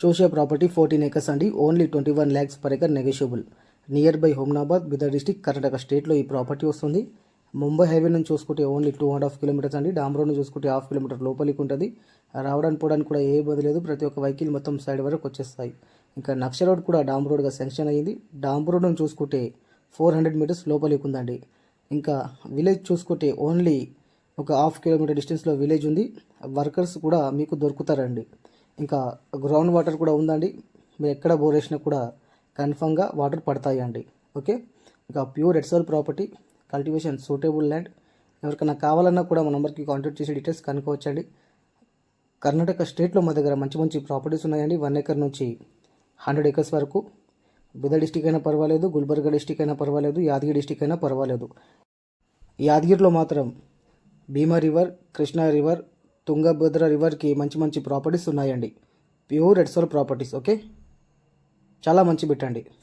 చూసే property fourteen acres అండి. Only twenty one lakhs per acre negotiable near by Humnabad Bidar district Karnataka స్టేట్లో ఈ property వస్తుంది. Mumbai highway నుంచి చూసుకుంటే only two and half kilometres అండి. డామ్ రోడ్ చూసుకుంటే హాఫ్ కిలోమీటర్ లోపలికి ఉంటుంది. రావడానికి పోవడానికి కూడా ఏ ఇబ్బంది లేదు. ప్రతి ఒక్క వెహికల్ మొత్తం సైడ్ వరకు వచ్చేస్తాయి. ఇంకా నక్ష రోడ్ కూడా డామ్ రోడ్గా శాంక్షన్ అయ్యింది డామ్ రోడ్ నుంచి చూసుకుంటే ఫోర్ హండ్రెడ్ మీటర్స్ లోపలికి ఉందండి. ఇంకా విలేజ్ చూసుకుంటే ఓన్లీ ఒక హాఫ్ కిలోమీటర్ డిస్టెన్స్లో విలేజ్ ఉంది. వర్కర్స్ కూడా మీకు దొరుకుతారండి. ఇంకా గ్రౌండ్ వాటర్ కూడా ఉందండి. మీరు ఎక్కడ బోర్ వేసినా కూడా కన్ఫామ్గా వాటర్ పడతాయి అండి. ఓకే ఇంకా pure red soil property cultivation suitable land ఎవరికైనా కావాలన్నా కూడా మా నెంబర్కి కాంటాక్ట్ చేసి డీటెయిల్స్ కనుక్కోవచ్చండి. కర్ణాటక స్టేట్లో మా దగ్గర మంచి మంచి ప్రాపర్టీస్ ఉన్నాయండి. వన్ ఎకర్ నుంచి హండ్రెడ్ ఎకర్స్ వరకు. బిద డిస్టిక్ అయినా పర్వాలేదు గుల్బర్గా డిస్టిక్ అయినా పర్వాలేదు యాదగిరి డిస్టిక్ అయినా పర్వాలేదు. యాదగిరిలో మాత్రం భీమా రివర్ కృష్ణా రివర్ తుంగభద్ర రివర్కి మంచి మంచి ప్రాపర్టీస్ ఉన్నాయండి. Pure soil properties okay? చాలా మంచి పెట్టండి